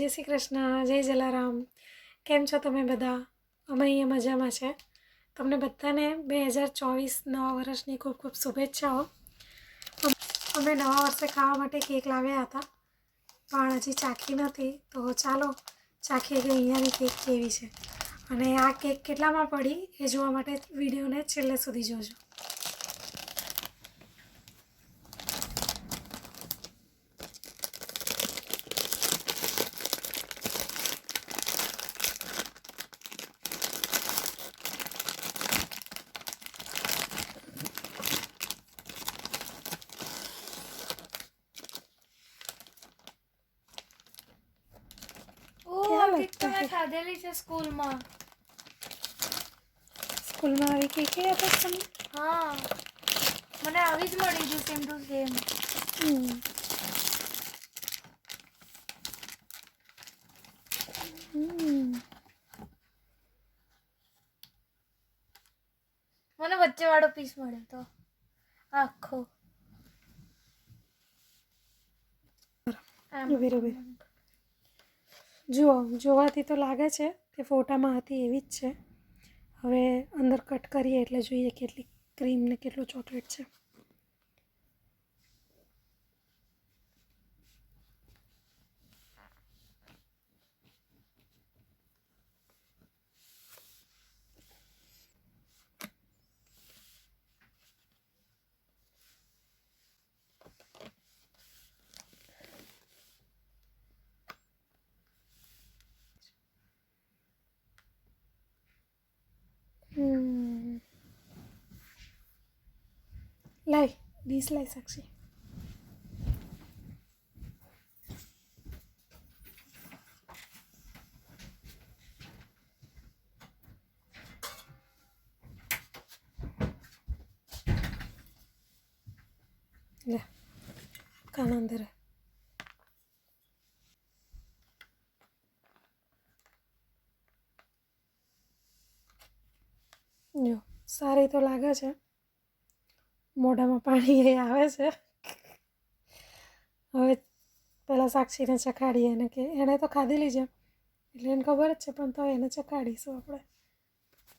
જય શ્રી કૃષ્ણ, જય જલારામ. કેમ છો તમે બધા? અમે અહીંયા મજામાં છે. તમને બધાને બે હજાર ચોવીસ નવા વર્ષની ખૂબ ખૂબ શુભેચ્છાઓ. અમ- નવા વર્ષે ખાવા માટે કેક લાવ્યા હતા, પણ હજી ચાખી નથી. તો ચાલો, ચાખીએ કે અહીંયાની કેક કેવી છે? અને આ કેક કેટલામાં પડી એ જોવા માટે વિડીયોને છેલ્લે સુધી જોજો. કેક તો મેં ખાધેલી છે સ્કૂલમાં. સ્કૂલમાં આવી કેક એ હતા તમે હા. મને આવી જ મળી હતી સેમ ટુ સેમ. મને વચ્ચે વાળો પીસ મળ્યો તો. આખો. આમ. જુઓ, જોવાથી તો લાગે છે કે ફોટામાં હતી એવી જ છે. હવે અંદર કટ કરીએ એટલે જોઈએ કેટલી ક્રીમ ને કેટલું ચોકલેટ છે. લાય ડીશ લાઈ સાક્ષી લે કાન અંદર. જો સારી તો લાગે છે મોઢામાં પાણી એ આવે છે હવે પેલા સાક્ષીને ચખાડીએ એને કે એણે તો ખાધેલી છે એટલે એને ખબર જ છે પણ તો એને ચખાડીશું આપણે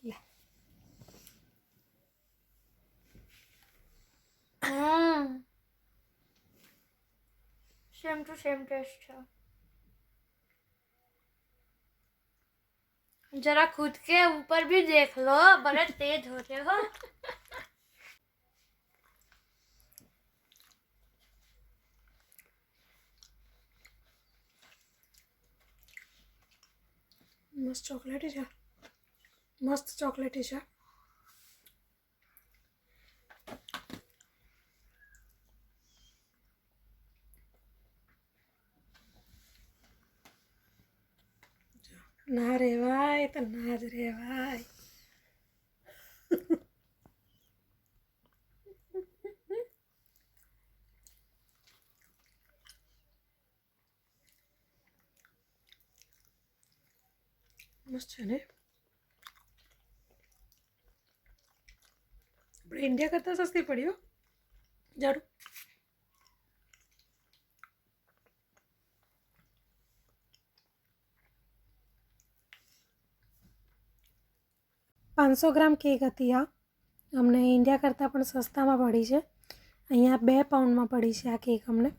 લે હમ સેમ ટુ સેમ ટેસ્ટ છે जरा खुद के ऊपर भी देख लो बड़े तेज होते हो મસ્ત ચોકલેટી છે. મસ્ત ચોકલેટી છે. ના રેવાય તો ના જ રેવાય. મસ્ત છે ને આપણે ઇન્ડિયા કરતાં સસ્તી પડી હો જાડું પાંચસો ગ્રામ કેક હતી આ અમને ઇન્ડિયા કરતાં પણ સસ્તામાં પડી છે અહીંયા બે પાઉન્ડમાં પડી છે આ કેક અમને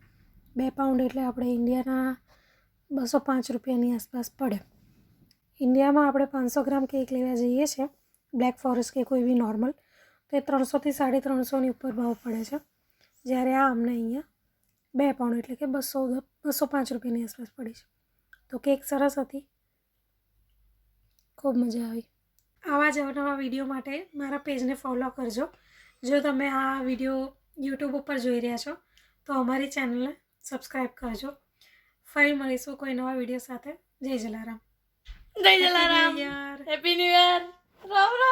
બે પાઉન્ડ એટલે આપણે ઇન્ડિયાના બસો પાંચ રૂપિયાની આસપાસ પડે ઇન્ડિયામાં આપણે પાંચસો ગ્રામ કેક લેવા જઈએ છીએ. બ્લેક ફોરેસ્ટ કે કોઈ બી નોર્મલ તો એ ત્રણસોથી સાડી ત્રણસોની ઉપર ભાવ પડે છે. જ્યારે આ અમને અહીંયા બે પાઉન્ડ એટલે કે બસો બસો પાંચ રૂપિયાની આસપાસ પડી છે. તો કેક સરસ હતી. ખૂબ મજા આવી. આવા જ અવનવા વીડિયો માટે મારા પેજને ફોલો કરજો. જો તમે આ વીડિયો યુટ્યુબ ઉપર જોઈ રહ્યા છો, તો અમારી ચેનલને સબસ્ક્રાઈબ કરજો. ફરી મળીશું કોઈ નવા વીડિયો સાથે. જય જલારામ. জয় Jalaram happy new year Ram Ram